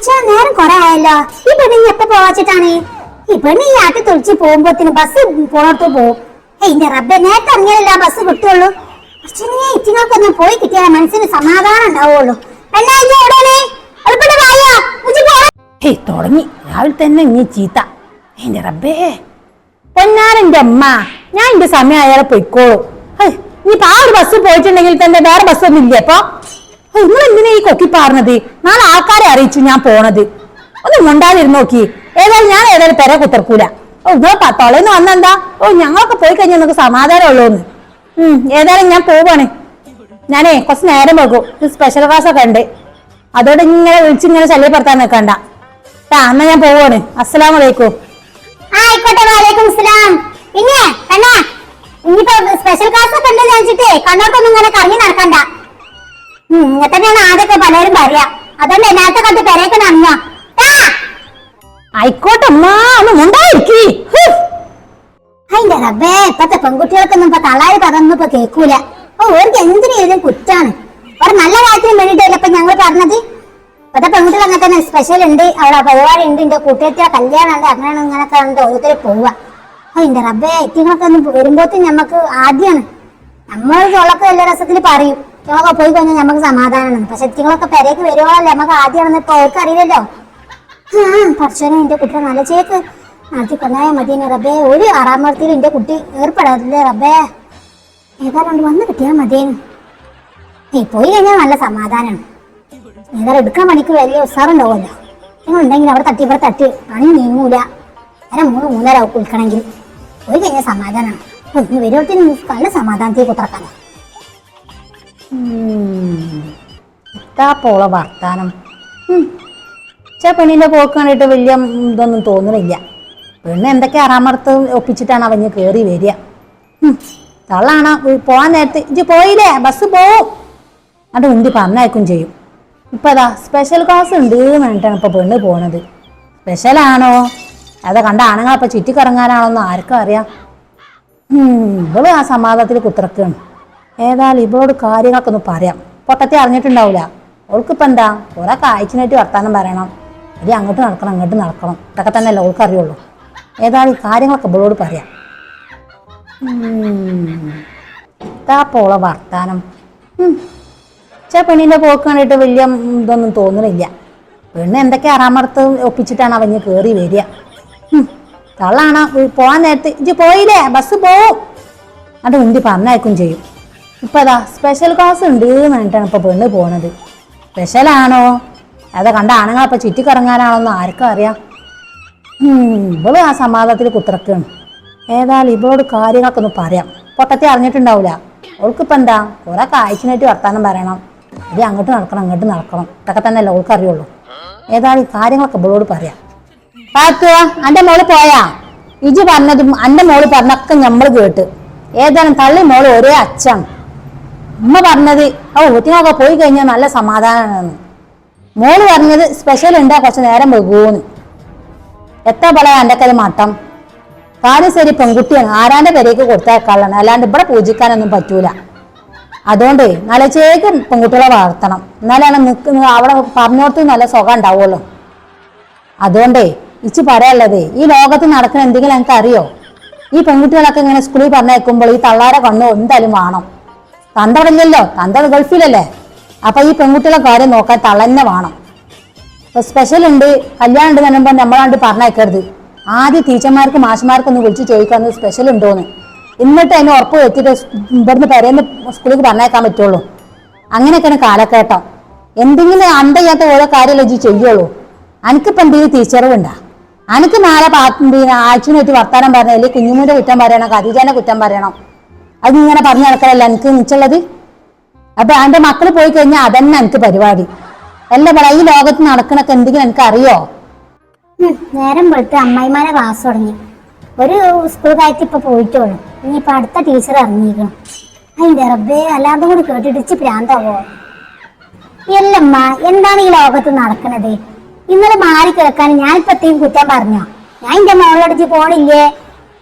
പക്ഷെ നേരം കൊറേ ആയല്ലോ ഈ നീ എപ്പോ പോവാച്ചിട്ടാണ് ഈ പെണ്ണ് ഈ ആട്ടി തൊളിച്ച് പോകുമ്പോത്തിന് ബസ് പോണോട്ട് പോവും എന്റെ റബ്ബെ നേരത്തെ ഇറങ്ങിയല്ല ബസ് കിട്ടുള്ളൂ? പക്ഷേ ഇറ്റിങ്ങൾക്കൊന്നും പോയി കിട്ടിയാൽ മനസ്സിന് സമാധാനം ഉണ്ടാവുള്ളൂ. തുടങ്ങി. രാവിലെ തന്നെ ഇനി ചീത്ത. എന്റെ റബ്ബേ. പൊന്നാരെന്റെ അമ്മ ഞാൻ എന്റെ സമയം അയാളെ പൊയ്ക്കോളൂ. ഇനിയിപ്പോ ആ ഒരു ബസ് പോയിട്ടുണ്ടെങ്കിൽ തന്നെ വേറെ ബസ് ഒന്നും ഇല്ലേ അപ്പൊ നിങ്ങൾ എന്തിനാ ഈ കൊക്കി പാറുന്നത് നാളെ ആൾക്കാരെ അറിയിച്ചു ഞാൻ പോണത്. ഒന്ന് മുണ്ടാതിരുന്ന് നോക്കി. ഏതായാലും ഞാൻ ഏതായാലും പെര കുത്തർക്കൂല. ഓ നിങ്ങൾ പത്തോളേന്ന് വന്നെന്താ? ഓ ഞങ്ങളൊക്കെ പോയി കഴിഞ്ഞാൽ നിങ്ങൾക്ക് സമാധാനം ഉള്ളൂന്ന് ഉം ഏതായാലും ഞാൻ പോവാണ്. ഞാനേ കുറച്ച് നേരം വെക്കും സ്പെഷ്യൽ ക്ലാസ് ഒക്കെ ഉണ്ട്. അതോടെ ഇങ്ങനെ വിളിച്ച് ഇങ്ങനെ ശല്യപ്പെടുത്താൻ നിൽക്കണ്ട ആ എന്നാ ഞാൻ പോവാണ്. അസ്സലാമു അലൈക്കും ആ, ആയിക്കോട്ടെ വാലേക്കും ഇനിയിപ്പോ സ്പെഷ്യൽ ക്ലാസ് ഒക്കെ ഉണ്ടെന്ന് വെച്ചിട്ടേ കണ്ണോട്ടൊന്നും ഇങ്ങനെ കറങ്ങി നടക്കണ്ട. ഇങ്ങനെ തന്നെയാണ് ആദ്യമൊക്കെ പലരും പറയാ. അതുകൊണ്ട് എല്ലാത്ത കണ്ട് പെരയൊക്കെ നന്നാ ആയിക്കോട്ടെ അതിന്റെ റബ്ബേ ഇപ്പത്തെ പെൺകുട്ടികൾക്കൊന്നും ഇപ്പൊ തള്ളാര് പറഞ്ഞു ഇപ്പൊ കേൾക്കൂല ഓർക്ക് എന്തിനും കുറ്റാണ്. ഒരു നല്ല കാര്യത്തിന് വേണ്ടിയിട്ടല്ലേ ഇപ്പൊ ഞങ്ങൾ പറഞ്ഞത്? ഇപ്പത്തെ പെൺകുട്ടികൾ അങ്ങനെ തന്നെ സ്പെഷ്യൽ ഉണ്ട് അവിടെ പരിപാടി ഉണ്ട് എന്റെ കൂട്ടുകാരുടെ കല്യാണം ഉണ്ട് അങ്ങനെയാണ് ഇങ്ങനൊക്കെ ഉണ്ട് ഓരോരുത്തർ പോവുക. അതിന്റെ റബ്ബേ ഇറ്റിങ്ങളൊക്കെ ഒന്ന് വരുമ്പോഴത്തേക്കും നമുക്ക് ആദ്യമാണ് നമ്മൾ തൊള്ളക്ക് വലിയ രസത്തിൽ പറയും. ഇറ്റിങ്ങളൊക്കെ പോയി കഴിഞ്ഞാൽ നമുക്ക് സമാധാനമാണ്. പക്ഷെ ഇറ്റിങ്ങളൊക്കെ പെരേക്ക് വരുവാണല്ലേ നമുക്ക് ആദ്യമാണെന്ന് ഇപ്പൊ അവർക്ക് അറിയില്ലല്ലോ. പക്ഷേ എന്റെ കുട്ടിയെ നല്ല ചേക്ക്. നടത്തി കൊണ്ടായ മതി റബ്ബേ. ഒരു ആറാമർത്തിയിൽ എന്റെ കുട്ടി ഏർപ്പെടാറില്ലേ റബ്ബേ. ഏതാണ്ട് വന്ന് കിട്ടിയാൽ മതിയെന്ന് ഏ പോയി കഴിഞ്ഞാൽ നല്ല സമാധാനമാണ് ഏതായാലും എടുക്കാൻ പണിക്ക് വലിയ ഉസാറുണ്ടാവുമല്ലോ നിങ്ങൾ ഉണ്ടെങ്കിൽ അവിടെ തട്ടി ഇവിടെ തട്ടി. പണി നീങ്ങൂല. അങ്ങനെ മൂന്ന് മൂന്നര കുളിക്കണമെങ്കിൽ. പോയി കഴിഞ്ഞാൽ സമാധാനമാണ് ഒന്ന് വരുമ്പോഴത്തേനും നല്ല സമാധാനത്തിൽ കുത്തിറക്കാനോ ഇതാ പോള വർത്താനം. ചെ പെണ്ണിന്റെ പോക്ക് കണ്ടിട്ട് വലിയ ഇതൊന്നും തോന്നുന്നില്ല പെണ്ണ് എന്തൊക്കെ അറാമർത്ത് ഒപ്പിച്ചിട്ടാണ് അവഞ്ഞ് കേറി വരിക. തള്ളാണ്? പോവാൻ നേരത്ത്. ഇജ്ജ് പോയില്ലേ? ബസ് പോവും. അത് ഉണ്ടി പറഞ്ഞയക്കും ചെയ്യും. ഇപ്പൊ അതാ സ്പെഷ്യൽ ക്ലാസ് ഉണ്ട് എന്ന് പറഞ്ഞിട്ടാണ് ഇപ്പൊ പെണ്ണ് പോണത്. സ്പെഷ്യലാണോ അത് കണ്ട ആണുങ്ങളപ്പൊ ചുറ്റിക്കറങ്ങാനാണോന്ന് ആർക്കും അറിയാം. ഇവൾ ആ സമാധാനത്തിൽ കുത്തിറക്കാണ്. ഏതായാലും ഇവളോട് കാര്യങ്ങളൊക്കെ ഒന്ന് പറയാം. പൊട്ടത്തെ അറിഞ്ഞിട്ടുണ്ടാവില്ല ഓൾക്കിപ്പോൾ എന്താ? കുറെ കായ്ച്ചിനായിട്ട് വർത്താനം പറയണം. ഇനി അങ്ങോട്ട് നടക്കണം അങ്ങോട്ട് നടക്കണം. ഇതൊക്കെ തന്നെയല്ലേ ഓൾക്ക് അറിയുള്ളൂ. ഏതായാലും ഈ കാര്യങ്ങളൊക്കെ ഇവളോട് പറയാം. ഇതാ പോള വർത്താനം. ചെ പെണ്ണിന്റെ പോക്ക് കണ്ടിട്ട് വലിയ ഇതൊന്നും തോന്നുന്നില്ല പെണ്ണ് എന്തൊക്കെ അറാമർത്ത് ഒപ്പിച്ചിട്ടാണ് അവഞ്ഞ് കയറി വരിക. തള്ളാണ്? പോകാൻ നേരത്ത് ഇജ്ജ് പോയില്ലേ? ബസ് പോവും. അത് ഉണ്ടി പറഞ്ഞയക്കും ചെയ്യും. ഇപ്പൊ അതാ സ്പെഷ്യൽ ക്ലാസ് ഉണ്ട് എന്ന് പറഞ്ഞിട്ടാണ് ഇപ്പൊ പെണ്ണ് പോണത്. സ്പെഷ്യലാണോ അതാ കണ്ട ആണുങ്ങളപ്പൊ ചുറ്റിക്കറങ്ങാനാണോന്ന് ആർക്കും അറിയാം? ഇവൾ ആ സമാധാനത്തിൽ കുത്തിറക്കാണ്. ഏതായാലും ഇവളോട് കാര്യങ്ങളൊക്കെ ഒന്ന് പറയാം. പൊട്ടത്തെ അറിഞ്ഞിട്ടുണ്ടാവില്ല അവൾക്കിപ്പോൾ എന്താ? കുറെ കാഴ്ചനായിട്ട് വർത്താനം പറയണം. ഇനി അങ്ങോട്ട് നടക്കണം അങ്ങോട്ട് നടക്കണം. ഇതൊക്കെ തന്നെയല്ലേ അവൾക്ക് അറിയുള്ളൂ. ഏതായാലും കാര്യങ്ങളൊക്കെ ഇവളോട് പറയാം. പാത്തുവ അന്റെ മോൾ പോയാ? ഇജ് പറഞ്ഞതും അന്റെ മോൾ പറഞ്ഞൊക്കെ നമ്മൾ കേട്ട്. ഏതായാലും തള്ളി മോൾ ഒരേ അച്ഛാണ് ഉമ്മ പറഞ്ഞത് ഓ ഊട്ടിനൊക്കെ പോയി കഴിഞ്ഞാൽ നല്ല സമാധാനമാണെന്ന് മോൾ പറഞ്ഞത് സ്പെഷ്യൽ ഉണ്ടാ കുറച്ച് നേരം വെകൂന്ന്. എത്ര പറയാ എന്റെ കയ്യിൽ മട്ടം. കാര്യം ശരി പെൺകുട്ടിയാണ് ആരാന്റെ പെരേക്ക് കൊടുത്തേക്കാളാണ് അല്ലാണ്ട് ഇവിടെ പൂജിക്കാനൊന്നും പറ്റൂല. അതുകൊണ്ട് നല്ല ചേക്ക് പെൺകുട്ടികളെ വളർത്തണം. എന്നാലാണ് നിൽക്കുന്ന അവിടെ പറഞ്ഞോടത്ത് നല്ല സുഖം ഉണ്ടാവുള്ളൂ. അതുകൊണ്ടേ ഇച്ചി പറയാനുള്ളത് ഈ ലോകത്ത് നടക്കുന്ന എന്തെങ്കിലും എനിക്ക് അറിയോ ഈ പെൺകുട്ടികളൊക്കെ ഇങ്ങനെ സ്കൂളിൽ പറഞ്ഞേക്കുമ്പോൾ ഈ തള്ളാരെ കണ്ണു എന്തായാലും വേണം. തന്തടല്ലല്ലോ തന്ത ഗൾഫിലല്ലേ? അപ്പൊ ഈ പെൺകുട്ടികളെ കാര്യം നോക്കാൻ തളന്നെ വേണം. ഇപ്പൊ സ്പെഷ്യൽ ഉണ്ട്. കല്യാണം ഉണ്ട് പറയുമ്പോൾ നമ്മളാണ്ട് പറഞ്ഞേക്കരുത് ആദ്യം ടീച്ചർമാർക്ക് മാഷന്മാർക്ക് ഒന്ന് വിളിച്ച് ചോദിക്കാന്ന് സ്പെഷ്യൽ ഉണ്ടോന്ന്. എന്നിട്ട് അതിന് ഉറപ്പ് വെച്ചിട്ട് ഇവിടുന്ന് പെരേന്ന് സ്കൂളിലേക്ക് പറഞ്ഞേക്കാൻ പറ്റുള്ളൂ. അങ്ങനെയൊക്കെയാണ് കാലക്കേട്ടം എന്തെങ്കിലും അണ്ടയ്യാത്ത ഓരോ കാര്യമല്ലേ ജി ചെയ്യുള്ളൂ. അനക്കിപ്പോൾ എന്തെങ്കിലും തിരിച്ചറിവുണ്ടാ? അനക്ക് നാളെ പിന്നെ ആഴ്ചനായിട്ട് വർത്താനം പറഞ്ഞാൽ കുഞ്ഞുമൂടെ കുറ്റം പറയണം ഖദീജാനെ കുറ്റം പറയണം. അത് ഇങ്ങനെ പറഞ്ഞു നടക്കലല്ല എനിക്ക് നിച്ചുള്ളത് അപ്പൊ അവന്റെ മക്കൾ പോയി കഴിഞ്ഞാൽ അതന്നെ എനിക്ക് പരിപാടി. അല്ല പറ ഈ ലോകത്ത് നടക്കണൊക്കെ എന്തെങ്കിലും എനിക്ക് അറിയോ നേരം വെളുത്ത് അമ്മായിമാരെ ക്ലാസ് തുടങ്ങി. ഒരു സ്കൂൾ കാര്യത്തിൽ ഇപ്പൊ പോയിട്ടുള്ളൂ ഇനിയിപ്പൊ അടുത്ത ടീച്ചർ ഇറങ്ങിയിരിക്കണം. അതിന്റെ റബ്ബേ അല്ലാതെ കൂടി കേട്ടിട്ട് ഇച്ച് പ്രാന്താവോ എല്ലമ്മ എന്താണ് ഈ ലോകത്ത് നടക്കണത്? ഇന്നലെ മാറി കിടക്കാൻ ഞാൻ ഇപ്പത്തേയും കുറ്റം പറഞ്ഞോ? ഞാൻ എന്റെ മോളോടച്ച് പോണില്ലേ?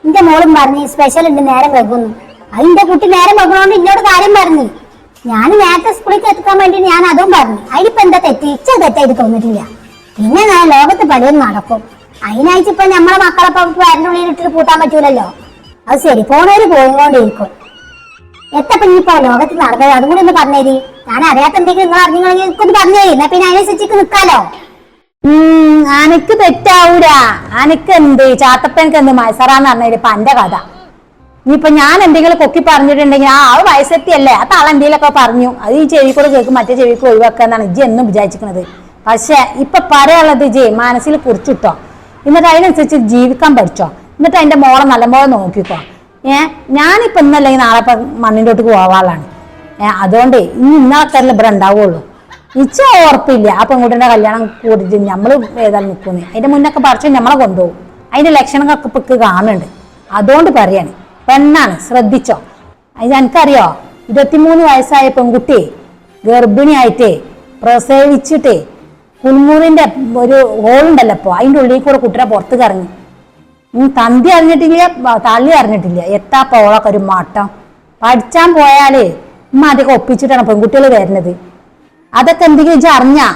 എന്റെ മോളും പറഞ്ഞു സ്പെഷ്യൽ ഉണ്ട് നേരം വെക്കുന്നു അതിന്റെ കുട്ടി നേരം നോക്കണോണ്ട് എന്നോട് കാര്യം പറഞ്ഞു. ഞാൻ നേരത്തെ സ്കൂളിൽ എത്താൻ വേണ്ടി ഞാൻ അതും പറഞ്ഞു. അതിലിപ്പോ എന്താ തെറ്റ്? ഇച്ച തെറ്റായിട്ട് തോന്നിട്ടില്ല പിന്നെ ഞാൻ ലോകത്ത് പലതും നടക്കും. അതിനായിട്ട് ഇപ്പൊ നമ്മളെ മക്കളെ ഇപ്പൊ ഉള്ളിൽ ഇട്ടിട്ട് പൂട്ടാൻ പറ്റൂലല്ലോ? അത് ശരി പോണവര് പോയിക്കൊണ്ടിരിക്കും. എത്തപ്പോ നീ ഇപ്പൊ ലോകത്ത് നടന്നത്? അതും കൂടി ഒന്ന് പറഞ്ഞേരി. ഞാൻ അറിയാത്ത എന്തെങ്കിലും നിങ്ങൾ അറിഞ്ഞെങ്കിൽ എനിക്കൊന്ന് പറഞ്ഞേരി. എന്നാ പിന്നെ അതിനനുസരിച്ച് നിക്കാലോ. അനക്ക് തെറ്റാവൂല. അനക്ക് എന്ത് ചാത്തപ്പനക്ക് എന്ത് മത്സരാന്ന് പറഞ്ഞ ഇപ്പൊ എന്റെ കഥ. ഇനിയിപ്പൊ ഞാൻ എന്തെങ്കിലും കൊക്കി പറഞ്ഞിട്ടുണ്ടെങ്കിൽ ആ ആ വയസ്സെത്തിയല്ലേ? ആ തള എന്തെങ്കിലുമൊക്കെ പറഞ്ഞു. അത് ഈ ചെവി കൂടെ കേൾക്കും മറ്റേ ചെവിക്ക് കൂടെ ഒഴിവാക്കാന്നാണ് ഇജ്ജ് എന്നും വിചാരിച്ചിരിക്കുന്നത് പക്ഷേ ഇപ്പൊ പറയാനുള്ളത് ഇജ്ജ് മനസ്സിൽ കുറിച്ചിട്ടോ? എന്നിട്ട് അതിനനുസരിച്ച് ജീവിക്കാൻ പഠിച്ചോ? എന്നിട്ട് അതിന്റെ മോളെ നല്ലപോലെ നോക്കിക്കോ. ഏ ഞാനിപ്പോ ഇന്നല്ലെങ്കിൽ നാളെ ഇപ്പൊ മണ്ണിന്റെ തൊട്ട് പോവാളാണ് ഏ അതുകൊണ്ട് ഇനി ഇന്നാൾക്കാരിൽ ഇവിടെ ഉണ്ടാവുള്ളൂ. ഇച്ച ഉറപ്പില്ല. ആ പെൺകുട്ടിന്റെ കല്യാണം കൂടിയിട്ട് നമ്മൾ ഏതായാലും നിൽക്കുന്നു അതിന്റെ മുന്നൊക്കെ പറിച്ചു നമ്മളെ കൊണ്ടുപോകും. അതിന്റെ ലക്ഷണങ്ങളൊക്കെ ഇപ്പൊ കാണുന്നുണ്ട്. അതുകൊണ്ട് പറയാണ്. പെണ്ണാണ് ശ്രദ്ധിച്ചോ? അത് എനിക്കറിയോ? ഇരുപത്തിമൂന്ന് വയസ്സായ പെൺകുട്ടി ഗർഭിണിയായിട്ടേ പ്രസവിച്ചിട്ടേ കുൽമൂറിന്റെ ഒരു ഹോളുണ്ടല്ലോ അപ്പോ അതിന്റെ ഉള്ളിൽ കൂടെ കുട്ടിയെ പുറത്ത് കറങ്ങി. തന്തി അറിഞ്ഞിട്ടില്ല തള്ളി അറിഞ്ഞിട്ടില്ല. എത്താ പോളൊക്കെ ഒരു മാട്ടം. പഠിച്ചാൻ പോയാലേ ഉമ്മ അതൊക്കെ ഒപ്പിച്ചിട്ടാണ് പെൺകുട്ടികൾ വരുന്നത്. അതൊക്കെ എന്തെങ്കിലും വെച്ചാൽ അറിഞ്ഞാ?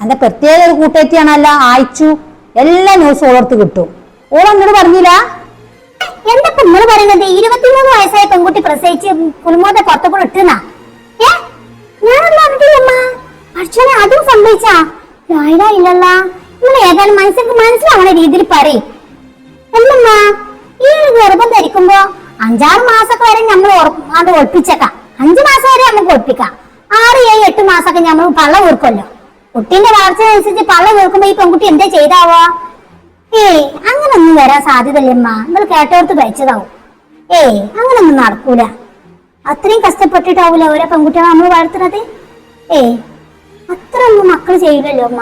എന്റെ പ്രത്യേക ഒരു കൂട്ടേറ്റിയാണല്ലോ ആയിച്ചു എല്ലാ ന്യൂസ് ഓളർത്ത് കിട്ടും. ഓളെന്നോട് പറഞ്ഞില്ല? എന്താ നിങ്ങൾ പറയുന്നത്? ഇരുപത്തിമൂന്ന് വയസ്സായ പെൺകുട്ടി പ്രസവിച്ച് കുലുമോന്റെ പുറത്തുകൂടെ ഇട്ടുന്നാ? ഏ? ഞാനൊന്നും അറിഞ്ഞില്ലമ്മ അതും സംഭവിച്ചാ? ഇല്ല ഇല്ലല്ല. നിങ്ങൾ ഏതായാലും മനസ്സിലേക്ക് മനസ്സിലാവണ രീതിയിൽ പറയും. എന്നമ്മ ഈ ഒരു ഗർഭം ധരിക്കുമ്പോ അഞ്ചാറ് മാസമൊക്കെ വരെ നമ്മൾ അത് ഒളിപ്പിച്ചേക്കാം. അഞ്ചു മാസം വരെ നമുക്ക് ഒളിപ്പിക്കാം. ആറ് ഏഴ് എട്ട് മാസമൊക്കെ നമ്മൾ പള്ള വീർക്കുമല്ലോ കുട്ടീന്റെ വളർച്ച അനുസരിച്ച് പള്ള വീർക്കുമ്പോ ഈ പെൺകുട്ടി എന്താ ചെയ്താവോ? ഏയ് അങ്ങനൊന്നും വരാൻ സാധ്യതയില്ലമ്മ നിങ്ങൾ കേട്ടോർത്ത് കഴിച്ചതാവും. ഏയ് അങ്ങനൊന്നും നടക്കൂല. അത്രയും കഷ്ടപ്പെട്ടിട്ടാവൂല ഓരോ പെൺകുട്ടികളെ നമ്മൾ വളർത്തുന്നത്? ഏയ് അത്ര ഒന്നും മക്കൾ ചെയ്യില്ലല്ലോ അമ്മ.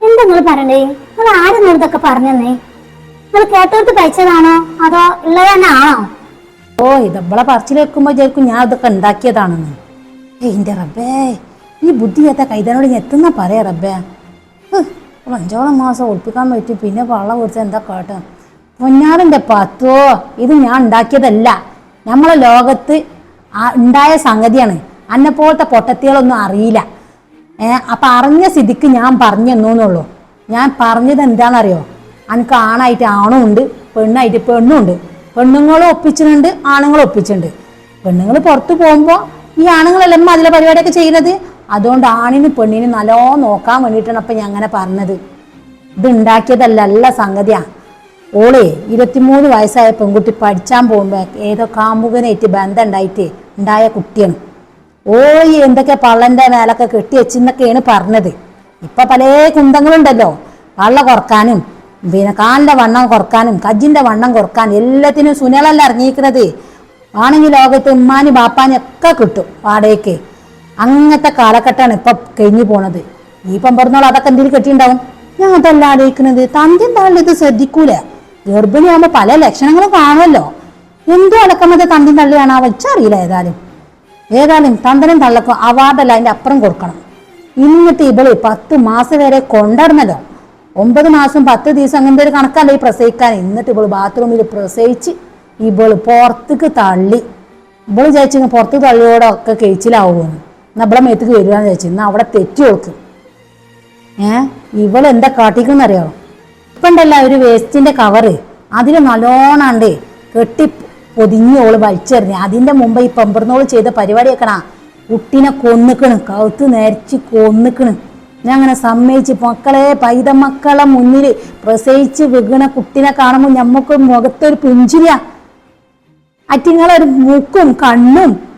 എന്താ നിങ്ങൾ പറയണ്ടേ നിങ്ങൾ ആരും ഇതൊക്കെ പറഞ്ഞെന്നേ? നിങ്ങൾ കേട്ടോർത്ത് കഴിച്ചതാണോ? അതോ ഉള്ളത് തന്നെ ആണോ? ഓ ഇതമ്മളെ പറച്ചിൽ വെക്കുമ്പോ വിചാരിക്കും ഞാൻ ഇതൊക്കെ ഉണ്ടാക്കിയതാണെന്ന്. ഏയ് എന്റെ റബ്ബേ. ഈ ബുദ്ധി കേത്ത കൈതനോട് ഞാൻ എത്തുന്ന പറയാ റബ്ബേ. ഒരു അഞ്ചോളം മാസം ഒളിപ്പിക്കാൻ പറ്റി. പിന്നെ വള്ളം കുറിച്ച് എന്താ കാട്ടുക പൊന്നാറിന്റെ പത്തോ ഇത് ഞാൻ ഉണ്ടാക്കിയതല്ല. നമ്മളെ ലോകത്ത് ഉണ്ടായ സംഗതിയാണ്. അന്നെ പോലത്തെ പൊട്ടത്തികളൊന്നും അറിയില്ല. അപ്പൊ അറിഞ്ഞ സ്ഥിതിക്ക് ഞാൻ പറഞ്ഞു തന്നൂന്നുള്ളൂ. ഞാൻ പറഞ്ഞത് എന്താണെന്നറിയോ? എനിക്ക് ആണായിട്ട് ആണും ഉണ്ട് പെണ്ണായിട്ട് പെണ്ണും ഉണ്ട്. പെണ്ണുങ്ങളും ഒപ്പിച്ചിട്ടുണ്ട് ആണുങ്ങളും ഒപ്പിച്ചിട്ടുണ്ട്. പെണ്ണുങ്ങൾ പുറത്ത് പോകുമ്പോൾ ഈ ആണുങ്ങളെല്ലാം അതിലെ പരിപാടിയൊക്കെ ചെയ്യുന്നത്? അതുകൊണ്ട് ആണിന് പെണ്ണിന് നല്ലോ നോക്കാൻ വേണ്ടിയിട്ടാണ് അപ്പം ഞാൻ അങ്ങനെ പറഞ്ഞത്. ഇത് ഉണ്ടാക്കിയതല്ല നല്ല സംഗതിയാ. ഓളെ ഇരുപത്തിമൂന്ന് വയസ്സായ പെൺകുട്ടി പഠിച്ചാൻ പോകുമ്പോൾ ഏതോ കാമുകനായിട്ട് ബന്ധം ഉണ്ടായിട്ട് ഉണ്ടായ കുട്ടിയാണ്. ഓയ് എന്തൊക്കെ പള്ളന്റെ മേലൊക്കെ കെട്ടി വെച്ചെന്നൊക്കെയാണ് പറഞ്ഞത്. ഇപ്പം പല കുന്തങ്ങളുണ്ടല്ലോ. പള്ള കുറക്കാനും പിന്നെ കാലിന്റെ വണ്ണം കുറക്കാനും കജ്ജിന്റെ വണ്ണം കുറക്കാനും എല്ലാത്തിനും സുനലല്ല ഇറങ്ങിയിരിക്കുന്നത് ആണെങ്കിൽ ലോകത്ത് ഉമ്മാനും ബാപ്പാനും ഒക്കെ കിട്ടും വാടകയ്ക്ക്. അങ്ങനത്തെ കാലഘട്ടമാണ് ഇപ്പൊ കഴിഞ്ഞു പോണത്. ഈ പമ്പറന്നോളം അതൊക്കെ എന്തെങ്കിലും കെട്ടിണ്ടാവും? ഞാൻ അതല്ല ആലോചിക്കുന്നത് തന്റെ എന്തായാലും ഇത് ശ്രദ്ധിക്കൂല. ഗർഭിണിയാകുമ്പോ പല ലക്ഷണങ്ങളും കാണുമല്ലോ എന്തോ അടക്കമത്തെ തന്തി തള്ളിയാണ് ആ വെച്ചറിയില്ല ഏതായാലും. ഏതായാലും തന്തനും തള്ളക്കും അവാർഡല്ല അതിന്റെ അപ്പുറം കൊടുക്കണം. ഇന്നിട്ട് ഇവൾ പത്ത് മാസം വരെ കൊണ്ടുവരണല്ലോ ഒമ്പത് മാസം പത്ത് ദിവസം അങ്ങനത്തെ ഒരു കണക്കല്ല ഈ പ്രസവിക്കാൻ. എന്നിട്ട് ഇവൾ ബാത്റൂമിൽ പ്രസവിച്ച് ഇവൾ പുറത്തേക്ക് തള്ളി. ഇവൾ ചേച്ചി പുറത്ത് തള്ളിയോടൊക്കെ കഴിച്ചിലാവുമെന്ന്. ഇവിടെ മേത്തേക്ക് വരുവാന്ന് ചേച്ചി ഇന്ന് അവിടെ തെറ്റി ഓൾക്ക്. ഏ? ഇവളെന്താ കാട്ടിക്കുന്നറിയോ ഇപ്പം ഉണ്ടല്ല ഒരു വേസ്റ്റിന്റെ കവറ് അതിൽ നല്ലോണാണ്ട് കെട്ടി പൊതിഞ്ഞ് ഓൾ വലിച്ചെറിഞ്ഞ്. അതിന്റെ മുമ്പ് ഈ പെമ്പറന്നോൾ ചെയ്ത പരിപാടിയൊക്കെണാ. കുട്ടീനെ കൊന്നിക്കണ്. കൗത്ത് നേരിച്ച് കൊന്നിക്കണ്. ഞാൻ അങ്ങനെ സമ്മതിച്ച് മക്കളെ പൈത മക്കളെ മുന്നിൽ പ്രസവിച്ച് വികണ കുട്ടിനെ കാണുമ്പോൾ നമുക്ക് മുഖത്തൊരു പുഞ്ചിരിയാ. അറ്റിങ്ങളൊരു മൂക്കും കണ്ണും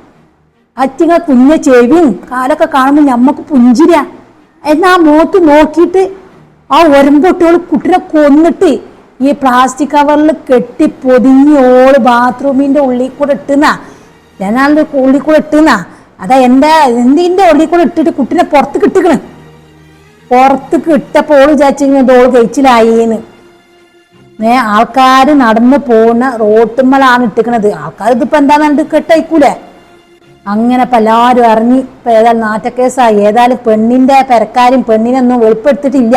അറ്റിങ്ങൾ കുഞ്ഞ ചെവിയും കാലൊക്കെ കാണുമ്പോൾ ഞമ്മക്ക് പുഞ്ചിരിയാ. എന്നാ മോത്ത് നോക്കിയിട്ട് ആ ഒരമ്പൊട്ടിയോൾ കുട്ടിനെ കൊന്നിട്ട് ഈ പ്ലാസ്റ്റിക് കവറിൽ കെട്ടി പൊതിഞ്ഞ് ഓൾ ബാത്റൂമിന്റെ ഉള്ളിൽ കൂടെ ഇട്ടുന്ന. ഞാനാളുടെ ഉള്ളിൽ കൂടെ ഇട്ടുന്ന. അതാ എന്റെ എന്തിന്റെ ഉള്ളിൽ കൂടെ ഇട്ടിട്ട് കുട്ടിനെ പുറത്ത് കിട്ടിക്കണ് പുറത്ത് കിട്ടപ്പോൾ ഓൾ വിചാരിച്ചിരിക്കുന്നത് ഓൾ കഴിച്ചിലായിന്ന് ഏ ആൾക്കാർ നടന്നു പോകുന്ന റോട്ടുമ്മലാണ് ഇട്ടിക്കണത്. ആൾക്കാർ ഇതിപ്പോ എന്താണെന്ന് കെട്ടയക്കൂലേ? അങ്ങനെ പലരും അറിഞ്ഞ് ഇപ്പൊ ഏതായാലും നാറ്റക്കേസായി. ഏതായാലും പെണ്ണിന്റെ പെരക്കാരും പെണ്ണിനൊന്നും വെളിപ്പെടുത്തിട്ടില്ല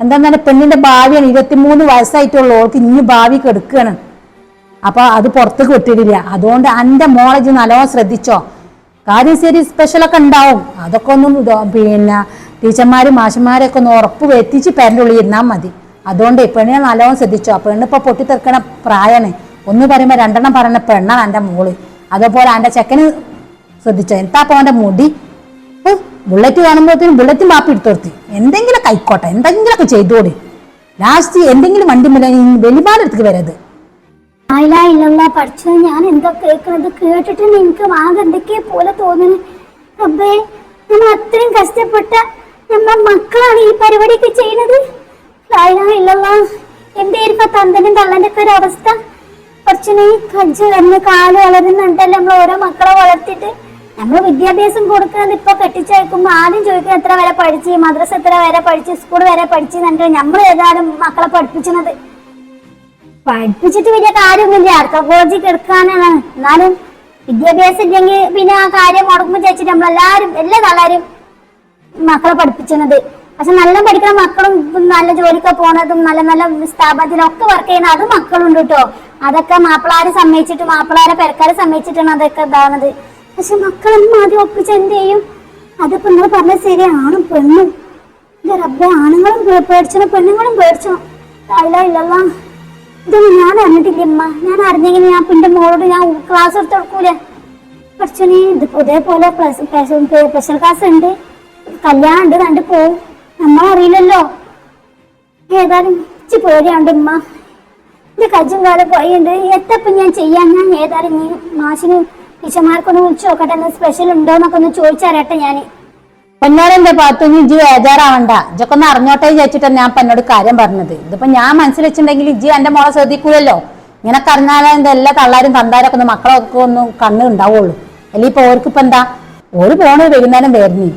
എന്താന്നാലും പെണ്ണിന്റെ ഭാവിയാണ്. ഇരുപത്തിമൂന്ന് വയസ്സായിട്ടുള്ളൂ. ഓൾക്ക് ഇനി ഭാവി കെടുക്കുകയാണ് അപ്പൊ അത് പുറത്തേക്ക് വിട്ടിട്ടില്ല. അതുകൊണ്ട് എന്റെ മോളെ നല്ലോ ശ്രദ്ധിച്ചോ. കാര്യം ശരി സ്പെഷ്യലൊക്കെ ഉണ്ടാവും. അതൊക്കെ ഒന്നും പിന്നെ ടീച്ചർമാരും മാഷന്മാരൊക്കെ ഒന്ന് ഉറപ്പ് വെത്തിച്ച് പേരന്റെ ഉള്ളിൽ ഇരുന്നാൽ മതി. അതുകൊണ്ട് പെണ്ണിനെ നല്ലോണം ശ്രദ്ധിച്ചോ. പെണ്ണിപ്പോൾ പൊട്ടിത്തെറക്കണ പ്രായമാണ് ഒന്ന് പറയുമ്പോൾ രണ്ടെണ്ണം പറയണ പെണ്ണാണ് എന്റെ മോൾ. അതേപോലെ അവന്റെ ചെക്കന് ശ്രദ്ധിച്ചോ? എന്താ അവന്റെ മുടി? ബുള്ളറ്റ് കാണുമ്പോഴത്തേനും ബുള്ളറ്റ് മാപ്പി എടുത്തോർത്തി എന്തെങ്കിലും കൈക്കോട്ടെ എന്തെങ്കിലുമൊക്കെ ചെയ്തോടി. ലാസ്റ്റ് എന്തെങ്കിലും വണ്ടി മുതൽ വെളിപാടെടുത്ത് വരരുത്. ആയില്ല പഠിച്ചത് ഞാൻ എന്താ കേൾക്കണത് കേട്ടിട്ട് എനിക്ക് ആകെ പോലെ തോന്നുന്നു. അബ്ബേ നമ്മൾ അത്രയും കഷ്ടപ്പെട്ട നമ്മളെ മക്കളാണ് ഈ പരിപാടിയൊക്കെ ചെയ്യുന്നത്. ഇല്ലല്ല. എന്തായിരിക്കും ആ തന്തനും തള്ളന്റെ ഒക്കെ ഒരു അവസ്ഥ. കുറച്ചിനെ കജ്ജ് വന്ന് കാൽ വളരുന്നുണ്ടല്ലോ നമ്മൾ ഓരോ മക്കളെ വളർത്തിയിട്ട് നമ്മൾ വിദ്യാഭ്യാസം കൊടുക്കുന്നത് ഇപ്പൊ കെട്ടിച്ചയക്കുമ്പോ ആദ്യം ചോദിക്കുക എത്ര വരെ പഠിച്ച് മദ്രസ എത്ര വരെ പഠിച്ച് സ്കൂൾ വരെ പഠിച്ച് എന്നിട്ട് നമ്മൾ ഏതാണ് മക്കളെ പഠിപ്പിച്ചത് പഠിപ്പിച്ചിട്ട് വലിയ കാര്യമൊന്നുമില്ല കോളേജിൽ എടുക്കാനാണ്. എന്നാലും വിദ്യാഭ്യാസം ഇല്ലെങ്കിൽ പിന്നെ ആ കാര്യം മുടക്കുമ്പോൾ ചേച്ചിട്ട് നമ്മളെല്ലാരും എല്ലാ തള്ളാരും മക്കളെ പഠിപ്പിച്ചത് പക്ഷെ നല്ല പഠിക്കുന്ന മക്കളും നല്ല ജോലിക്ക് പോണതും നല്ല നല്ല സ്ഥാപനത്തിനൊക്കെ വർക്ക് ചെയ്യുന്ന അത് മക്കളുണ്ട് കേട്ടോ. അതൊക്കെ മാപ്പിളാരെ സമ്മതിച്ചിട്ട് മാപ്പിളാരെ പെരക്കാരെ സമ്മതിച്ചിട്ടാണ് അതൊക്കെ ഇതാവുന്നത് പക്ഷെ മക്കളൊന്നും ആദ്യം ഒപ്പിച്ച് എന്ത് ചെയ്യും? അതിപ്പോ നിങ്ങൾ പറഞ്ഞ ശരി ആണും പെണ്ണും റബ്ബെ ആണുങ്ങളും പേടിച്ചണം പെണ്ണുങ്ങളും പേടിച്ചണം അല്ല ഇല്ലല്ല. ഇതൊന്നും ഞാൻ അറിഞ്ഞിട്ടില്ല ഞാൻ അറിഞ്ഞെങ്കിൽ ഞാൻ പിന്നെ മോളോട് ഞാൻ ക്ലാസ് എടുത്ത് കൊടുക്കൂല? കുറച്ചനെ ഇത് ഇതേപോലെ സ്പെഷ്യൽ ക്ലാസ് ഉണ്ട്. കല്യാണം ഉണ്ട് കണ്ടു പോവും. നമ്മളറിയില്ലല്ലോ. ഏതായാലും ഇച്ചി പേടിയാണ്ട് ഉമ്മ എന്റെ കജ്ജും കാലം പോയിണ്ട് എത്തപ്പം ഞാൻ ചെയ്യാൻ ഞാൻ ഏതായാലും നീ മാഷിന് ടീച്ചർമാർക്കൊന്ന് വിളിച്ചു നോക്കട്ടെ. സ്പെഷ്യൽ ഉണ്ടോ എന്നൊക്കെ ഒന്ന് ചോദിച്ചറിയട്ടെ ഞാൻ പൊന്നാരെന്റെ പാത്തു? നീ ഇജ്ജ് ബേജാറാവണ്ട. ഇജൊക്കെ ഒന്ന് അറിഞ്ഞോട്ടെ വിചാരിച്ചിട്ടാണ് ഞാൻ എന്നോട് കാര്യം പറഞ്ഞത്. ഇതിപ്പോ ഞാൻ മനസ്സിൽ വെച്ചിട്ടുണ്ടെങ്കിൽ ഇജ്ജ് എന്റെ മോളെ ശ്രദ്ധിക്കൂലല്ലോ. ഇങ്ങനൊക്കെ അറിഞ്ഞാലേ എന്റെ എല്ലാ തള്ളാരും തന്താരൊക്കെ ഒന്ന് മക്കളൊക്കെ ഒന്ന് കണ്ണ് ഉണ്ടാവുള്ളൂ. അല്ലെങ്കിൽ ഇപ്പൊ ഓർക്കിപ്പോ എന്താ? ഒരു പോണത് വൈകുന്നേരം വരുന്നേ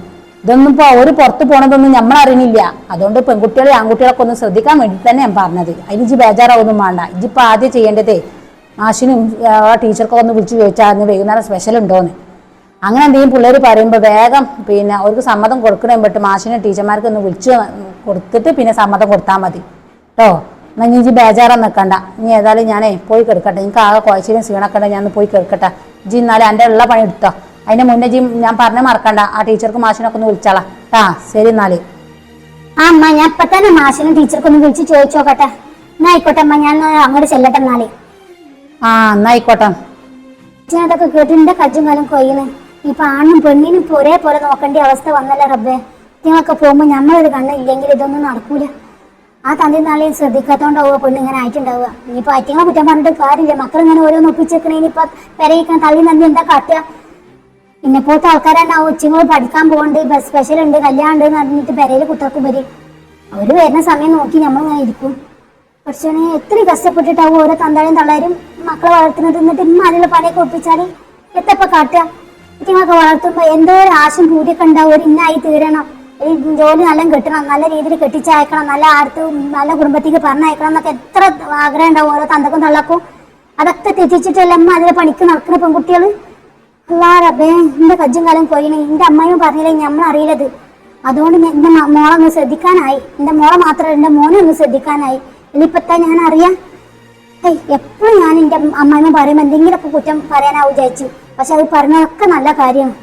ഇതൊന്നും ഇപ്പൊ ഒരു പുറത്ത് പോണതൊന്നും നമ്മൾ അറിയണില്ല. അതുകൊണ്ട് പെൺകുട്ടികളെ ആൺകുട്ടികളൊക്കെ ഒന്ന് ശ്രദ്ധിക്കാൻ വേണ്ടി തന്നെ ഞാൻ പറഞ്ഞത്. അതിന് ഇജ്ജ് ബേജാറാവൊന്നും വേണ്ട. ഇജ്ജിപ്പോ ആദ്യം ചെയ്യേണ്ടതേ മാഷിനും ആ ടീച്ചർക്കൊക്കെ ഒന്ന് വിളിച്ച് ചോദിച്ചാൽ വൈകുന്നേരം സ്പെഷ്യൽ ഉണ്ടോന്ന്. അങ്ങനെ എന്തെങ്കിലും പിള്ളേർ പറയുമ്പോൾ വേഗം പിന്നെ അവർക്ക് സമ്മതം കൊടുക്കണേ പറ്റ്. മാഷിനെ ടീച്ചർമാർക്ക് ഒന്ന് വിളിച്ച് കൊടുത്തിട്ട് പിന്നെ സമ്മതം കൊടുത്താൽ മതി. കേട്ടോ എന്നാൽ ഇനി ഇജ്ജി ബേജാറാൻ നിൽക്കണ്ട ഇനി ഏതായാലും ഞാനേ പോയി കിടക്കട്ടെ. എനിക്ക് ആകെ കുഴച്ചിലും സീണക്കണ്ട ഞാൻ പോയി കിടക്കട്ടെ. ഇജ്ജി എന്നാലും എന്റെ ഉള്ള പണി എടുത്തോ. അതിന്റെ മുന്നേ ജി ഞാൻ പറഞ്ഞ മറക്കണ്ട. ആ ടീച്ചർക്ക് മാഷിനൊക്കെ ഒന്ന് വിളിച്ചാളാ. ആ ശരി എന്നാൽ. ആ അമ്മ ഞാൻ ഇപ്പൊ തന്നെ മാഷിനും ടീച്ചർക്കൊന്ന് വിളിച്ച് ചോദിച്ചു നോക്കട്ടെ. എന്നാ ആയിക്കോട്ടെ അമ്മ ഞാൻ അങ്ങോട്ട് ചെല്ലട്ടെ എന്നാൽ. ആ എന്നാ ആയിക്കോട്ടെ. ഞാൻ അതൊക്കെ കേട്ടിന്റെ കജ്ജും കാലം കൊയ്യുന്നു ഇപ്പൊ ആണും പെണ്ണിനും ഇപ്പൊ ഒരേപോലെ നോക്കേണ്ട അവസ്ഥ വന്നല്ലേ റബ്ബേ. നിങ്ങളൊക്കെ പോകുമ്പോ ഞമ്മളൊരു കണ്ണ് ഇല്ലെങ്കിൽ ഇതൊന്നും നടക്കൂല. ആ തന്തി നാളെയും ശ്രദ്ധിക്കാത്തോണ്ടാവുക പെണ്ണ് ഇങ്ങനെ ആയിട്ടുണ്ടാവുക. ഇനിയിപ്പോ അറ്റങ്ങളെ കുറ്റം പറഞ്ഞിട്ട് കാര്യമില്ല. മക്കൾ ഇങ്ങനെ ഓരോന്ന് ഒപ്പിച്ചേക്കണേ ഇനിയിപ്പൊ പെരയിക്കാൻ തള്ളി നന്ദി എന്താ കാട്ടുക? പിന്നെ ആൾക്കാരാണ് ആ ഉച്ചങ്ങൾ പഠിക്കാൻ പോകണ്ട് ബസ് സ്പെഷ്യൽ ഉണ്ട് കല്യാണം ഉണ്ട് എന്ന് പറഞ്ഞിട്ട് പെരയിൽ കുട്ടികൾക്ക് വരും അവർ വരുന്ന സമയം നോക്കി നമ്മൾ ഇങ്ങനെ ഇരിക്കും. പക്ഷേ എത്ര കഷ്ടപ്പെട്ടിട്ടാവും ഓരോ തന്തായും തള്ളാരും മക്കളെ വളർത്തുന്നത് എന്നിട്ട് ഇമ്മ അതിലുള്ള പണിയൊക്കെ ഒപ്പിച്ചാൽ എത്തപ്പ കാട്ടുക? കുട്ടികളൊക്കെ വളർത്തുമ്പോ എന്തോ ഒരു ആശം കൂടിയൊക്കെ ഉണ്ടാവും ഒരു ഇന്നായി തീരണം. ഈ ജോലി നല്ല കെട്ടണം നല്ല രീതിയിൽ കെട്ടിച്ചയക്കണം നല്ല ആർത്ത് നല്ല കുടുംബത്തേക്ക് പറഞ്ഞയക്കണം എന്നൊക്കെ എത്ര ആഗ്രഹം ഉണ്ടാവും ഓരോ തന്തക്കും തള്ളക്കും. അതൊക്കെ തെറ്റിച്ചിട്ടല്ല അമ്മ അതിലെ പണിക്ക് നടക്കുന്ന പെൺകുട്ടികൾ റബ്ബേ എന്റെ കജ്ജും കാലം കൊയ്യണേ എന്റെ അമ്മയും പറഞ്ഞില്ലേ നമ്മൾ അറിയില്ലത് അതുകൊണ്ട് എന്റെ മോളെ ഒന്ന് ശ്രദ്ധിക്കാനായി. എന്റെ മോളെ മാത്രമല്ല എന്റെ മോനെ ഒന്ന് ശ്രദ്ധിക്കാനായി. ഇനിയിപ്പത്താ ഞാൻ അറിയാം? എപ്പോഴും ഞാൻ എന്റെ അമ്മായിമ്മ പറയുമ്പോൾ എന്തെങ്കിലുമൊക്കെ കുറ്റം പറയാനാവും വിചാരിച്ചു. പക്ഷെ അത് പറഞ്ഞതൊക്കെ നല്ല കാര്യമാണ്.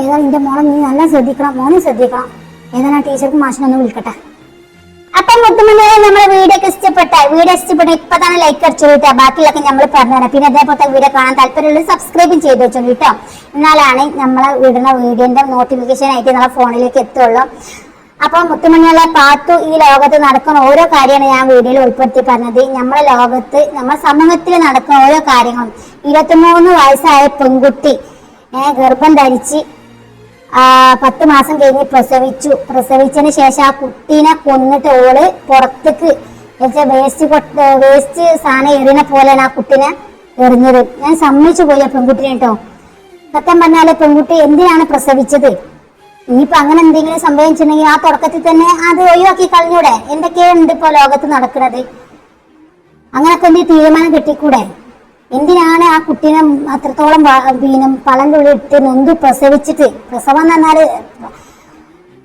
ഏതായാലും എന്റെ മോളെ നീ നല്ല ശ്രദ്ധിക്കണം മോനെ ശ്രദ്ധിക്കണം. ഏതായാലും ടീച്ചർക്ക് മാഷിനൊന്ന് വിളിക്കട്ടെ. അപ്പൊ നമ്മുടെ വീഡിയോ ഒക്കെ ഇഷ്ടപ്പെട്ട. വീഡിയോ ഇഷ്ടപ്പെട്ട ഇപ്പൊ തന്നെ ലൈക്ക് അടിച്ചു കേട്ടോ. ബാക്കിയുള്ളൊക്കെ നമ്മൾ പറഞ്ഞുതരാം. പിന്നെ അതേപോലത്തെ വീഡിയോ കാണാൻ താല്പര്യമുള്ള സബ്സ്ക്രൈബും ചെയ്ത് വെച്ചോ കേട്ടോ. എന്നാലാണ് നമ്മളെ വിടുന്ന വീഡിയോന്റെ നോട്ടിഫിക്കേഷൻ ആയിട്ട് നമ്മളെ ഫോണിലേക്ക് എത്തുള്ളൂ. അപ്പൊ മുത്തുമണിയുള്ള പാത്തു ഈ ലോകത്ത് നടക്കുന്ന ഓരോ കാര്യമാണ് ഞാൻ വീഡിയോയിൽ ഉൾപ്പെടുത്തി പറഞ്ഞത്. നമ്മളെ ലോകത്ത് നമ്മുടെ സമൂഹത്തിൽ നടക്കുന്ന ഓരോ കാര്യങ്ങളും. ഇരുപത്തിമൂന്ന് വയസ്സായ പെൺകുട്ടി ഗർഭം ധരിച്ച് പത്ത് മാസം കഴിഞ്ഞ് പ്രസവിച്ചു. പ്രസവിച്ചതിന് ശേഷം ആ കുട്ടീനെ കൊന്നിട്ട് ഓൾ പുറത്തേക്ക് വേസ്റ്റ് വേസ്റ്റ് സാധനം എറിയുന്ന പോലെയാണ് ആ കുട്ടീനെ എറിഞ്ഞത്. ഞാൻ സമ്മതിച്ചു പോയി ആ പെൺകുട്ടിനെ കേട്ടോ. സത്യം പറഞ്ഞാൽ പെൺകുട്ടി എന്തിനാണ് പ്രസവിച്ചത്? ഇനിയിപ്പോ അങ്ങനെ എന്തെങ്കിലും സംഭവിച്ചിട്ടുണ്ടെങ്കിൽ ആ തുടക്കത്തിൽ തന്നെ അത് ഒഴിവാക്കി കളഞ്ഞൂടെ? എന്തൊക്കെയുണ്ട് ഇപ്പോൾ ലോകത്ത് നടക്കുന്നത്. അങ്ങനൊക്കെ എന്ത് തീരുമാനം കിട്ടിക്കൂടെ? എന്തിനാണ് ആ കുട്ടീനെ അത്രത്തോളം പിന്നെ പളന്റെ ഉള്ളിൽ ഇട്ട് നൊന്ത് പ്രസവിച്ചിട്ട്? പ്രസവം എന്ന് പറഞ്ഞാൽ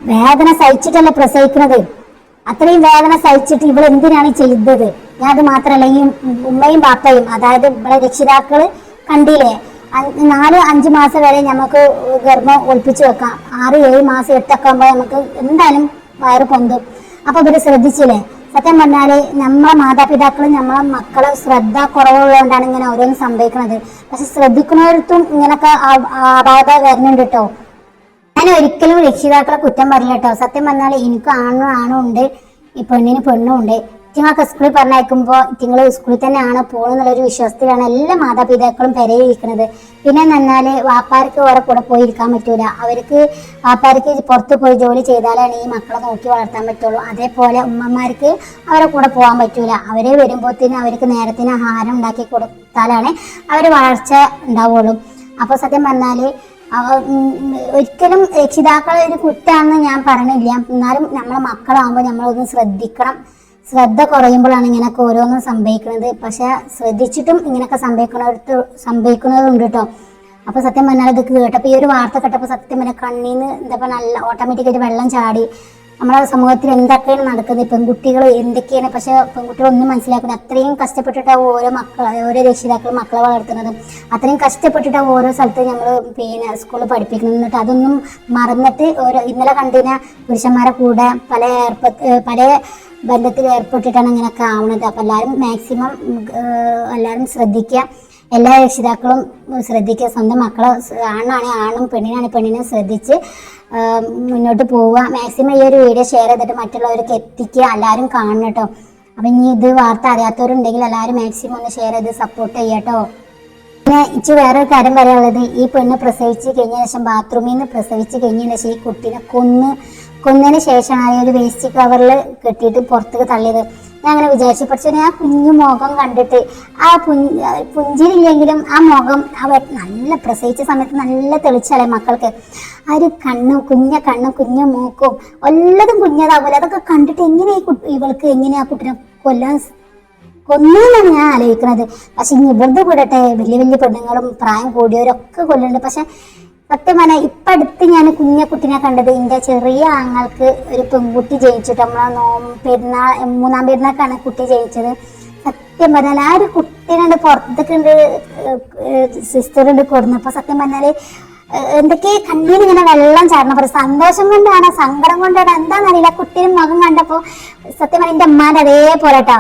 വേദന സഹിച്ചിട്ടല്ല പ്രസവിക്കുന്നത് അത്രയും വേദന സഹിച്ചിട്ട് ഇവൾ എന്തിനാണ് ചെയ്തത്? ഞാൻ അത് മാത്രമല്ല ഈ ഉമ്മയും പാപ്പയും അതായത് ഇവിടെ രക്ഷിതാക്കൾ കണ്ടില്ലേ? നാല് അഞ്ച് മാസം വരെ നമുക്ക് ഗർഭം ഒളിപ്പിച്ചു വെക്കാം. ആറ് ഏഴ് മാസം എട്ടൊക്കെ ആകുമ്പോൾ നമുക്ക് എന്തായാലും വയറ് പൊന്തും. അപ്പൊ ഇവർ ശ്രദ്ധിച്ചില്ലേ? സത്യം പറഞ്ഞാൽ നമ്മളെ മാതാപിതാക്കളും നമ്മളെ മക്കളെ ശ്രദ്ധ കുറവുള്ളതുകൊണ്ടാണ് ഇങ്ങനെ ഓരോന്ന് സംഭവിക്കുന്നത്. പക്ഷെ ശ്രദ്ധിക്കുന്നവർക്കും ഇങ്ങനൊക്കെ അപാകത വരുന്നുണ്ട് കേട്ടോ ഞാൻ ഒരിക്കലും രക്ഷിതാക്കളെ കുറ്റം പറയില്ല കേട്ടോ സത്യം പറഞ്ഞാൽ എനിക്ക് ആണും ആണും ഉണ്ട്. ഈ പെണ്ണിന് പെണ്ണും ഉണ്ട്. ഇറ്റിങ്ങളൊക്കെ സ്കൂളിൽ പറഞ്ഞയക്കുമ്പോൾ ഇറ്റിങ്ങൾ സ്കൂളിൽ തന്നെയാണ് പോകുന്നുള്ളൊരു വിശ്വാസത്തിലാണ് എല്ലാ മാതാപിതാക്കളും പെരയിരിക്കുന്നത് പിന്നെ എന്നാൽ വാപ്പാർക്ക് ഓരോ കൂടെ പോയി ഇരിക്കാൻ പറ്റൂല. അവർക്ക് വാപ്പാർക്ക് പുറത്ത് പോയി ജോലി ചെയ്താലാണ് ഈ മക്കളെ നോക്കി വളർത്താൻ പറ്റുള്ളൂ. അതേപോലെ ഉമ്മമാർക്ക് അവരെ കൂടെ പോകാൻ പറ്റൂല. അവരെ വരുമ്പോഴത്തേന് അവർക്ക് നേരത്തിന് ആഹാരം ഉണ്ടാക്കി കൊടുത്താലാണ് അവർ വളർച്ച ഉണ്ടാവുള്ളൂ. അപ്പോൾ സത്യം പറഞ്ഞാൽ ഒരിക്കലും രക്ഷിതാക്കളെ ഒരു കുറ്റാണെന്ന് ഞാൻ പറഞ്ഞില്ല. എന്നാലും നമ്മളെ മക്കളാകുമ്പോൾ നമ്മളൊന്ന് ശ്രദ്ധിക്കണം. ശ്രദ്ധ കുറയുമ്പോഴാണ് ഇങ്ങനെയൊക്കെ ഓരോന്നും സംഭവിക്കുന്നത്. പക്ഷെ ശ്രദ്ധിച്ചിട്ടും ഇങ്ങനെയൊക്കെ സംഭവിക്കണവർക്ക് സംഭവിക്കുന്നതുണ്ട് കേട്ടോ. അപ്പൊ സത്യം പറഞ്ഞാൽ ഇത് കേട്ടപ്പോൾ ഈ ഒരു വാർത്ത കേട്ടപ്പോൾ സത്യം പറഞ്ഞാൽ കണ്ണീന്ന് എന്താ പറയുക നല്ല ഓട്ടോമാറ്റിക്കായിട്ട് വെള്ളം ചാടി നമ്മുടെ സമൂഹത്തിൽ എന്തൊക്കെയാണ് നടക്കുന്നത്? പെൺകുട്ടികൾ എന്തൊക്കെയാണ്? പക്ഷെ പെൺകുട്ടികൾ ഒന്നും മനസ്സിലാക്കുന്നത് അത്രയും കഷ്ടപ്പെട്ടിട്ടാണ് ഓരോ മക്കൾ ഓരോ രക്ഷിതാക്കൾ മക്കളെ വളർത്തുന്നതും അത്രയും കഷ്ടപ്പെട്ടിട്ടാണ് ഓരോ സ്ഥലത്ത് നമ്മൾ പിന്നെ സ്കൂളിൽ പഠിപ്പിക്കുന്നത് എന്നിട്ട് അതൊന്നും മറന്നിട്ട് ഓരോ ഇന്നലെ കണ്ടിന പുരുഷന്മാരെ കൂടെ പല ഏർപ്പ പല ബന്ധത്തിൽ ഏർപ്പെട്ടിട്ടാണ് ഇങ്ങനെയൊക്കെ ആവുന്നത് അപ്പം എല്ലാവരും മാക്സിമം എല്ലാവരും ശ്രദ്ധിക്കുക. എല്ലാ രക്ഷിതാക്കളും ശ്രദ്ധിക്കുക. സ്വന്തം മക്കളെ ആണാണ് ആണും പെണ്ണിനാണ് പെണ്ണിനെ ശ്രദ്ധിച്ച് മുന്നോട്ട് പോവുക. മാക്സിമം ഈ ഒരു വീഡിയോ ഷെയർ ചെയ്തിട്ട് മറ്റുള്ളവർക്ക് എത്തിക്കുക. എല്ലാവരും കാണണം കേട്ടോ അപ്പം ഇനി ഇത് വാർത്ത അറിയാത്തവരുണ്ടെങ്കിൽ എല്ലാവരും മാക്സിമം ഒന്ന് ഷെയർ ചെയ്ത് സപ്പോർട്ട് ചെയ്യാട്ടോ പിന്നെ ഇച്ച് വേറൊരു കാര്യം പറയാനുള്ളത്. ഈ പെണ്ണ് പ്രസവിച്ച് കഴിഞ്ഞ ശേഷം ബാത്റൂമിൽ നിന്ന് പ്രസവിച്ച് കഴിഞ്ഞ ശേഷം ഈ കുട്ടീനെ കൊന്ന് കൊന്നതിന് ശേഷമാണ് ഒരു വേസ്റ്റ് കവറിൽ കെട്ടിയിട്ട് പുറത്തേക്ക് തള്ളിയത്. ഞാൻ അങ്ങനെ വിചാരിച്ചു. പക്ഷേ ആ കുഞ്ഞു മുഖം കണ്ടിട്ട് ആ പുഞ്ച പുഞ്ചിരില്ലെങ്കിലും ആ മുഖം അവർ നല്ല പ്രസവിച്ച സമയത്ത് നല്ല തെളിച്ചല്ലേ മക്കൾക്ക്. ആ ഒരു കണ്ണും കുഞ്ഞ കണ്ണും കുഞ്ഞ മൂക്കും എല്ലാതും കുഞ്ഞതാവൂല? അതൊക്കെ കണ്ടിട്ട് എങ്ങനെ ഈ ഇവൾക്ക് എങ്ങനെ ആ കുട്ടിനെ കൊല്ലാൻ കൊന്നെന്നാണ് ഞാൻ ആലോചിക്കുന്നത്. പക്ഷെ ഇനി ഇവിടുന്ന് കൂടട്ടെ വലിയ വലിയ പെണ്ണുങ്ങളും പ്രായം കൂടിയവരൊക്കെ കൊല്ലുന്നുണ്ട് പക്ഷെ സത്യം പറഞ്ഞാൽ അടുത്ത് ഞാൻ കുഞ്ഞ കുട്ടിനെ കണ്ടത് എന്റെ ചെറിയ ആങ്ങൾക്ക് ഒരു പെൺകുട്ടി ജയിച്ചിട്ട് നമ്മളെ നോ പെരുന്നാൾ മൂന്നാം പെരുന്നാൾക്കാണ് കുട്ടി ജയിച്ചത് സത്യം പറഞ്ഞാൽ ആ ഒരു കുട്ടീനെ പുറത്തേക്കുണ്ട് ഉണ്ട് കൊടുന്നപ്പോ സത്യം പറഞ്ഞാൽ ഏഹ് എന്തൊക്കെ കണ്ണീര് ഇങ്ങനെ വെള്ളം ചാടണം. പറയും സന്തോഷം കൊണ്ടാണ് സങ്കടം കൊണ്ടാണ്. എന്താണെന്നറിയില്ല കുട്ടിയും മുഖം കണ്ടപ്പോ സത്യം പറഞ്ഞ എന്റെ അമ്മാന്റെ അതേപോലെ കേട്ടോ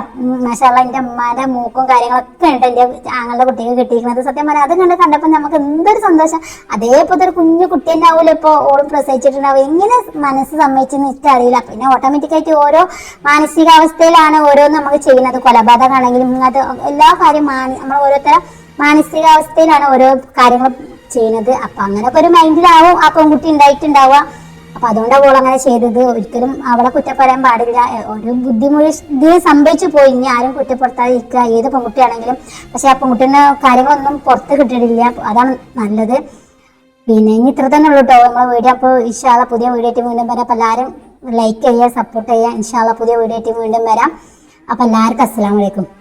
എന്റെ അമ്മാന്റെ മൂക്കും കാര്യങ്ങളൊക്കെ ഉണ്ട്. എന്റെ ആങ്ങളുടെ കുട്ടിക്ക് കിട്ടിയിരിക്കുന്നത്. സത്യം പറഞ്ഞാൽ അത് കണ്ട് കണ്ടപ്പോ നമുക്ക് എന്തൊരു സന്തോഷം. അതേപോലത്തെ ഒരു കുഞ്ഞു കുട്ടി തന്നെ ആവൂല ഇപ്പൊ ഓളും പ്രസവിച്ചിട്ടുണ്ടാവും എങ്ങനെ മനസ്സ് സമ്മതിച്ചെന്ന് അറിയില്ല പിന്നെ ഓട്ടോമാറ്റിക്കായിട്ട് ഓരോ മാനസികാവസ്ഥയിലാണ് ഓരോന്ന് നമുക്ക് ചെയ്യുന്നത്. കൊലപാതകമാണെങ്കിലും അത് എല്ലാ കാര്യം നമ്മൾ ഓരോരുത്തരും മാനസികാവസ്ഥയിലാണ് ഓരോ കാര്യങ്ങൾ ചെയ്യുന്നത്. അപ്പൊ അങ്ങനെ ഒരു മൈൻഡിലാവും ആ പെൺകുട്ടി ഉണ്ടായിട്ടുണ്ടാവുക. അപ്പൊ അതുകൊണ്ടാണ് അവൾ അങ്ങനെ ചെയ്തത്. ഒരിക്കലും അവളെ കുറ്റപ്പെടാൻ പാടില്ല. ഒരു ബുദ്ധിമുട്ട് സംഭവിച്ചു പോയി. ഇനി ആരും കുറ്റപ്പെടുത്താതിരിക്കുക. ഏത് പെൺകുട്ടിയാണെങ്കിലും. പക്ഷെ ആ പെൺകുട്ടീനെ കാര്യങ്ങളൊന്നും പുറത്ത് കിട്ടിയിട്ടില്ല. അതാണ് നല്ലത്. പിന്നെ ഇനി ഇത്ര തന്നെ ഉള്ളൂ കേട്ടോ നമ്മളെ വീഡിയോ. അപ്പോൾ ഇൻഷാല്ല പുതിയ വീഡിയോ ആയിട്ട് വീണ്ടും വരാം. അപ്പോൾ എല്ലാവരും ലൈക്ക് ചെയ്യുക സപ്പോർട്ട് ചെയ്യുക. ഇൻഷാള്ള പുതിയ വീഡിയോ ആയിട്ട് വീണ്ടും വരാം. അപ്പോൾ എല്ലാവർക്കും അസ്സാം